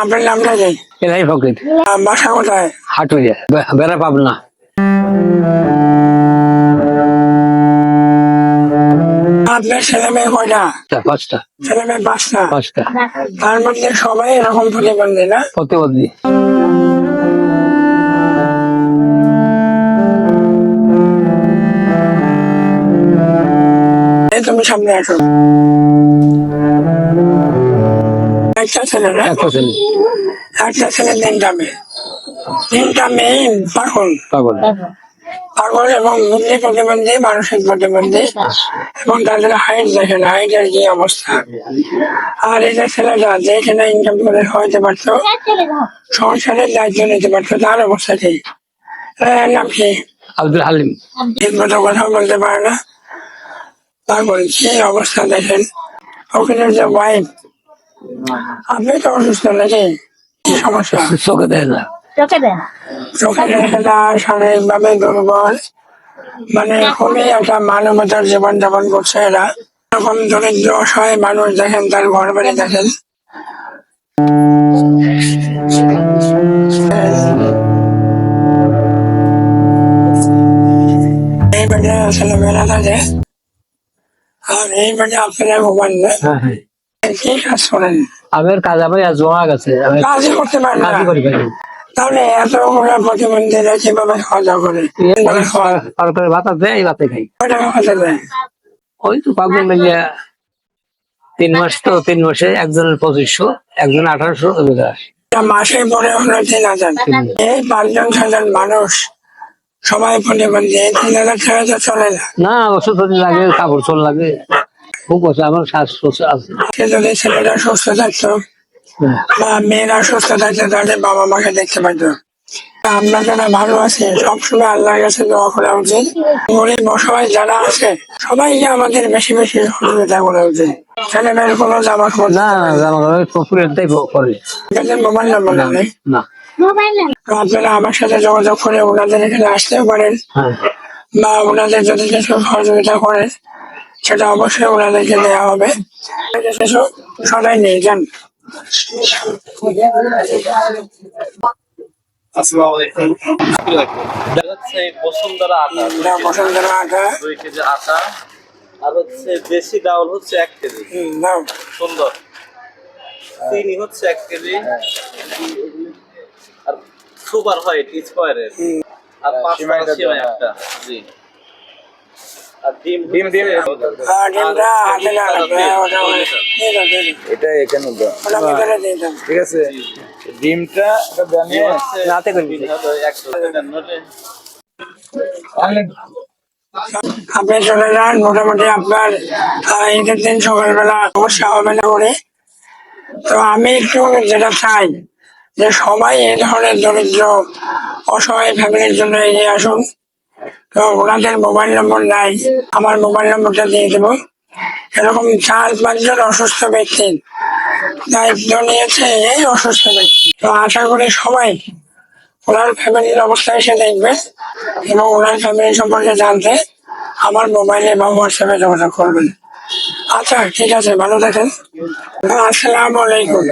আপনার নামটা কি এলাই ফকির বাসা কোথায়? হাটুরিয়া বেড়া পাবনা আপনার ছেলে মেয়ে কয়টা? পাঁচটা। ছেলে মেয়ে পাঁচটা। পাঁচটা। তার মধ্যে সবাই এরকম প্রতিবন্ধী না? প্রতিবন্ধী। এই তুমি সামনে আসো। একটা ছেলে না একটা ছেলে একটা ছেলে তিনটা মেয়ে তিনটা মেয়ে পাগল। পাগল। পাগল এবং বুদ্ধি প্রতিবন্ধী মানসিক প্রতিবন্ধী। এবং তাদের হাইট দেখেন হাইটের কি অবস্থা। আর ছেলেটা যে ছেলে ইনকাম করে হইতে পারতো সংসারের দায়িত্ব নিতে পারতো তার অবস্থা এর নাম কি? আব্দুল হালিম। ঠিক মতো কথা বলতে পারে না। পাগল কি অবস্থা দেখেন? ওখানে যে ওয়াইফ আপনি তো অসুস্থ নাকি? কি সমস্যা? চোখে দেয় না চোখে দেয় না চোখে দেখে না শারীরিক ভাবে দুর্বল। মানে খুবই একটা মানবতার জীবন যাপন করছে এরা। এরকম দরিদ্র অসহায় মানুষ দেখেন তার ঘর বাড়ি দেখেন। এই ছেলেমেয়েরা থাকে। আর এই বাড়ি আপনারা ঘুমান না। হ্যাঁ। কি কাজ করেন আমার কাজ আমার আজ জমা গেছে। কাজই করতে পারেন না। কাজই করি পারি। তাহলে এত করে প্রতিবন্ধীরা কীভাবে খাওয়া দাওয়া করে? সরকারের ভাতা দেয় ভাতে খাই। কয় টাকা খাতে দেয়? ওই তো মিলিয়া তিন মাস তো তিন মাসে একজনের পঁচিশশো একজন আঠারোশো মাসে পরে হলো তিন হাজার। এই পাঁচজন ছজন মানুষ সবাই এই তিন হাজার তো চলে না। না ওষুধ লাগে কাপড় চোল লাগে। খুব আছে আমার শ্বাস প্রশ্বাস আছে সে যদি ছেলেরা সুস্থ থাকতো হ্যাঁ। বা মেয়েরা সুস্থ থাকতো তাহলে বাবা মাকে দেখতে পাইতো আমরা যারা ভালো আছি সবসময় আল্লাহর কাছে দোয়া করা উচিত। গরিব অসহায় যারা আছে সবাইকে আমাদের বেশি বেশি সহযোগিতা করা উচিত। ছেলে মেয়ের কোনো জামা কাপড় না না জামা কাপড় করে মোবাইল নম্বর না আপনারা আমার সাথে যোগাযোগ করে ওনাদের এখানে আসতেও পারেন। হ্যাঁ। বা ওনাদের যদি কিছু সহযোগিতা করেন সেটা অবশ্যই ওনাদেরকে দেওয়া হবে। সবাই নিয়ে যান। হচ্ছে বসুন্ধরা আটা বসুন্ধরা আটা। দুই কেজি আটা আর হচ্ছে দেশি ডাউল হচ্ছে এক কেজি। সুন্দর। চিনি হচ্ছে এক কেজি। আর সুপার হোয়াইট স্কোয়ারের। হুম। আর পাঁচটা একটা জি। ডিম ডিম ডিমটা হাতে। এটা এখানে। ঠিক আছে? ডিমটা রাতে করে দিই। একশো পঁচান্নটা আপনি চলে যান মোটামুটি আপনার ঈদের দিন সকালবেলা সমস্যা হবে না করে তো আমি একটু যেটা চাই যে সবাই এই ধরনের দরিদ্র অসহায় ফ্যামিলির জন্য এগিয়ে আসুন। তো ওনাদের মোবাইল নম্বর নাই। আমার মোবাইল নম্বরটা দিয়ে দেবো। এরকম চার পাঁচজন অসুস্থ ব্যক্তির দায়িত্ব নিয়েছে এই অসুস্থ ব্যক্তি। তো আশা করি সবাই ওনার ফ্যামিলির অবস্থা এসে দেখবে এবং ওনার ফ্যামিলি সম্পর্কে জানতে আমার মোবাইলে বা হোয়াটসঅ্যাপে যোগাযোগ করবেন। আচ্ছা ঠিক আছে, ভালো থাকেন। আসসালামু আলাইকুম।